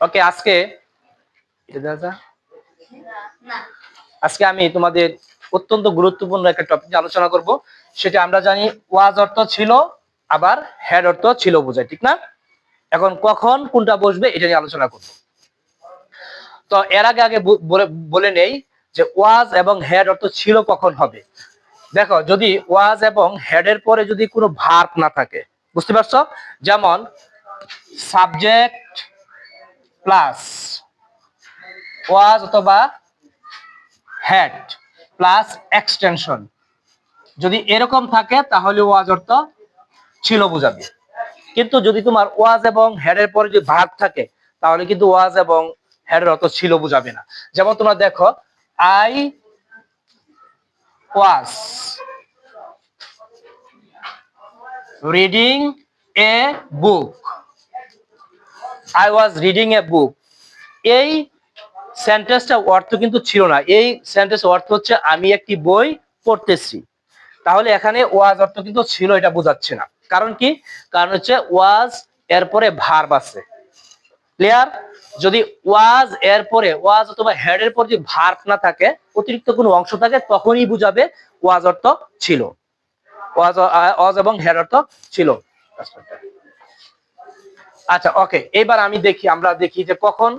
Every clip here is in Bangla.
ওকে আজকে আজকে আমি তোমাদের অত্যন্ত গুরুত্বপূর্ণ একটা টপিক নিয়ে আলোচনা করব। সেটা আমরা জানি ওয়াজ অর্থ ছিল আবার হেড অর্থ ছিল বোঝায় ঠিক না? এখন কখন কোনটা বসবে এটা নিয়ে আলোচনা করব। তো এর আগে আগে বলে- বলে নেই যে ওয়াজ এবং হেড অর্থ ছিল কখন হবে। দেখো যদি ওয়াজ এবং হেডের পরে যদি কোনো ভার্ব না থাকে বুঝতে পারছ? যেমন সাবজেক্ট প্লাস ওয়াজ অথবা হেড প্লাস এক্সটেনশন যদি এরকম থাকে, তাহলে ওয়াজ অর্থ ছিল বুঝাবে। কিন্তু যদি তোমার ওয়াজ এবং হেডের পরে যদি ভাগ থাকে, তাহলে কিন্তু ওয়াজ এবং হেডের অর্থ ছিল বুঝাবে না। যেমন তোমরা দেখো I was reading a book I was reading a book এই সেন্টেন্সটা অর্থ কিন্তু ছিল না। এই সেন্টেন্স অর্থ হচ্ছে, আমি একটি বই পড়তেছি। তাহলে এখানে ওয়াজ অর্থ কিন্তু ছিল, এটা বোঝাচ্ছে না। কারণ কি? কারণ হচ্ছে ওয়াজ এরপরে ভার্ব আছে। ক্লিয়ার যদি ওয়াজ এরপরে ওয়াজ অথবা হেড এর পর যদি ভার্ব না থাকে, অতিরিক্ত কোনো অংশ থাকে, তখনই বুঝাবে ওয়াজ অর্থ ছিল। ওয়াজ ওয়াজ এবং হেড অর্থ ছিল। আচ্ছা ওকে এবার আমি দেখি, আমরা দেখি যে কখন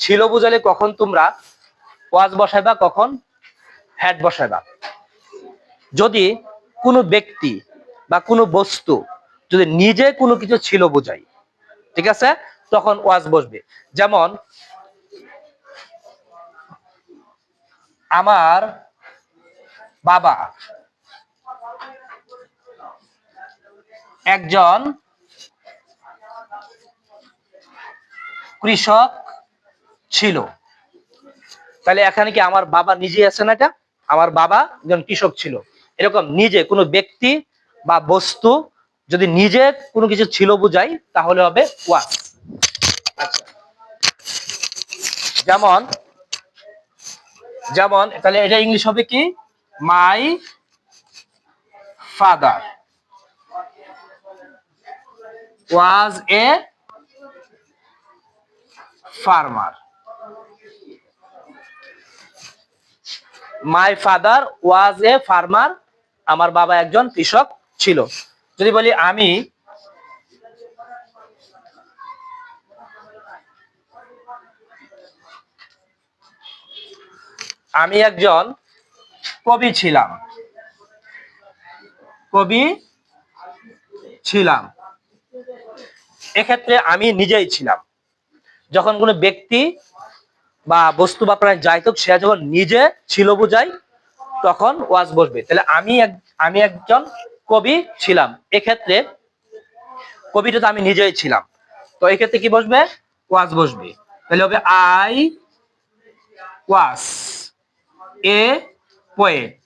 ছিল বুঝালে কখন তোমরা ওয়াজ বসাইবা, কখন হেড বসাইবা। যদি কোনো ব্যক্তি বা কোনো বস্তু যদি নিজে কোনো কিছু ছিল বুঝাই, ঠিক আছে? তখন ওয়াজ বসবে। যেমন, আমার বাবা একজন কৃষক ছিল। তাহলে এখানে কি আমার বাবা নিজে আছে না এটা? আমার বাবা একজন কৃষক ছিল। এরকম নিজে কোনো ব্যক্তি বা বস্তু যদি নিজে কোনো কিছু ছিল বুঝাই, তাহলে হবে ওয়াজ আচ্ছা। যেমন যেমন, তাহলে এটা ইংলিশ হবে কি? My father. Was a farmer. My father was a farmer, আমার বাবা একজন কৃষক ছিল। যদি বলি আমি আমি একজন কবি ছিলাম। কবি ছিলাম। এক্ষেত্রে আমি নিজেই ছিলাম। যখন কোনো ব্যক্তি বা বস্তু বা প্রাণী যাই সে যখন নিজে ছিল বুঝাই, তখন ওয়াজ বসবে। তাহলে আমি এক, আমি একজন কবি ছিলাম। এক্ষেত্রে কবিটা তো আমি নিজেই ছিলাম। তো এক্ষেত্রে কি বসবে? ওয়াজ বসবে। তাহলে হবে আই ওয়াস এ পোয়েট।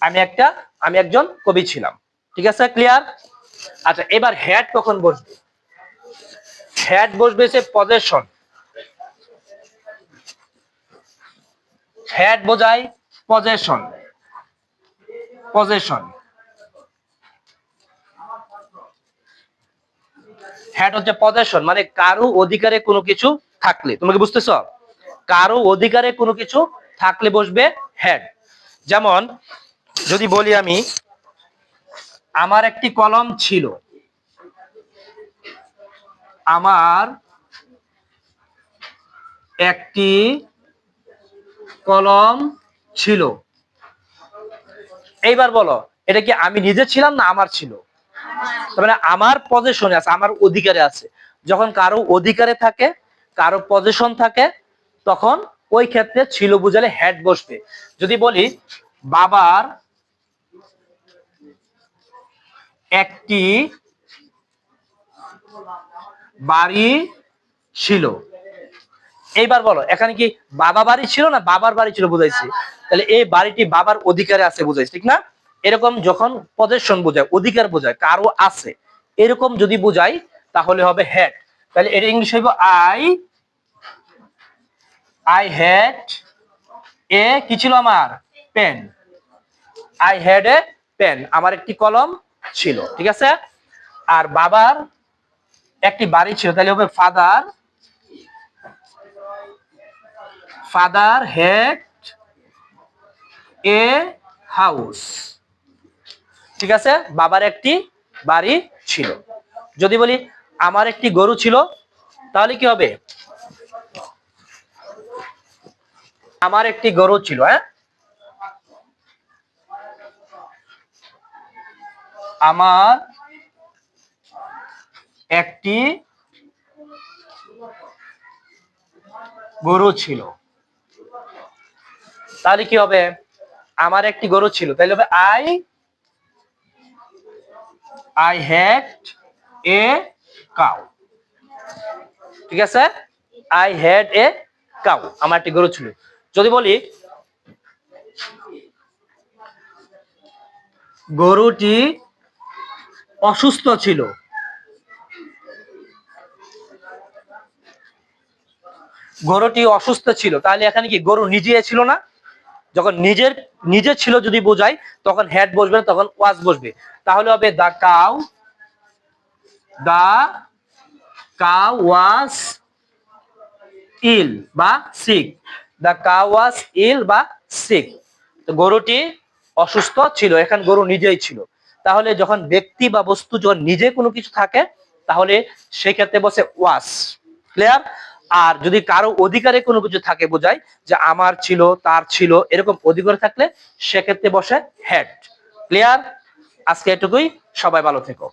আমি একটা, আমি একজন কবি ছিলাম। ঠিক আছে, ক্লিয়ার? আচ্ছা এবার হেড কখন বসবে? হেড বসবে সে পজেশন হেড বোঝায় পজেশন পজেশন হেড হচ্ছে পজেশন মানে কারও অধিকারে কোনো কিছু থাকলে। তোমাকে বুঝতেছ? কারও অধিকারে কোনো কিছু থাকলে বসবে হেড যেমন, যদি বলি আমি, আমার একটি কলম ছিল। আমার একটি কলম ছিল। এইবার বলো, এটা কি আমি নিজে ছিলাম না আমার ছিল? মানে আমার পজিশনে আছে, আমার অধিকারে আছে। যখন কারও অধিকারে থাকে, কারও পজিশন থাকে, তখন ওই ক্ষেত্রে ছিল বুঝালে হেড বসবে। যদি বলি, বাবার একটি বাড়ি ছিল। এইবার বলো, এখানে কি বাবা বাড়ি ছিল না বাবার বাড়ি ছিল বুঝাইছি? তাহলে এই বাড়িটি বাবার অধিকারে আছে বুঝাইছি, ঠিক না? এরকম যখন পজিশন বোঝায়, অধিকার বোঝায়, কারও আছে, এরকম যদি বোঝাই, তাহলে হবে হেড তাহলে এটা ইংলিশ হইব আই আই হ্যাড এ কি ছিল আমার? Pen I had a pen আমার একটি কলম ছিল, ঠিক আছে? আর বাবার একটি বাড়ি ছিল, তাহলে হবে father father had a house. ঠিক আছে? বাবার একটি বাড়ি ছিল। যদি বলি আমার একটি গরু ছিল, তাহলে কি হবে? আমার একটি গরু ছিল হ্যাঁ? আমার একটি গরু ছিল। তাহলে কি হবে? আমার একটি গরু ছিল। তাহলে হবে I I had a cow ঠিক আছে? আই হ্যাড এ কাউ আমার একটি গরু ছিল। যদি বলি, গরুটি অসুস্থ ছিল। গরুটি অসুস্থ ছিল, তাহলে এখানে কি গরু নিজে ছিল না? যখন নিজের, নিজে ছিল যদি বোঝাই তখন হেড বসবে না, তখন ওয়াজ বসবে। তাহলে হবে দা কাউ দা কাউ ওয়াজ ইল বা সিক। দা কাউ ওয়াজ ইল বা সিক। গরুটি অসুস্থ ছিল, এখন গরু নিজেই ছিল। তাহলে যখন ব্যক্তি বা বস্তু যখন নিজে কোনো কিছু থাকে, তাহলে সেক্ষেত্রে বসে ওয়াস ক্লিয়ার আর যদি কারও অধিকারে কোনো কিছু থাকে বোঝায় যে আমার ছিল, তার ছিল, এরকম অধিকার থাকলে সেক্ষেত্রে বসে হেড ক্লিয়ার আজকে এটুকুই। সবাই ভালো থেকো।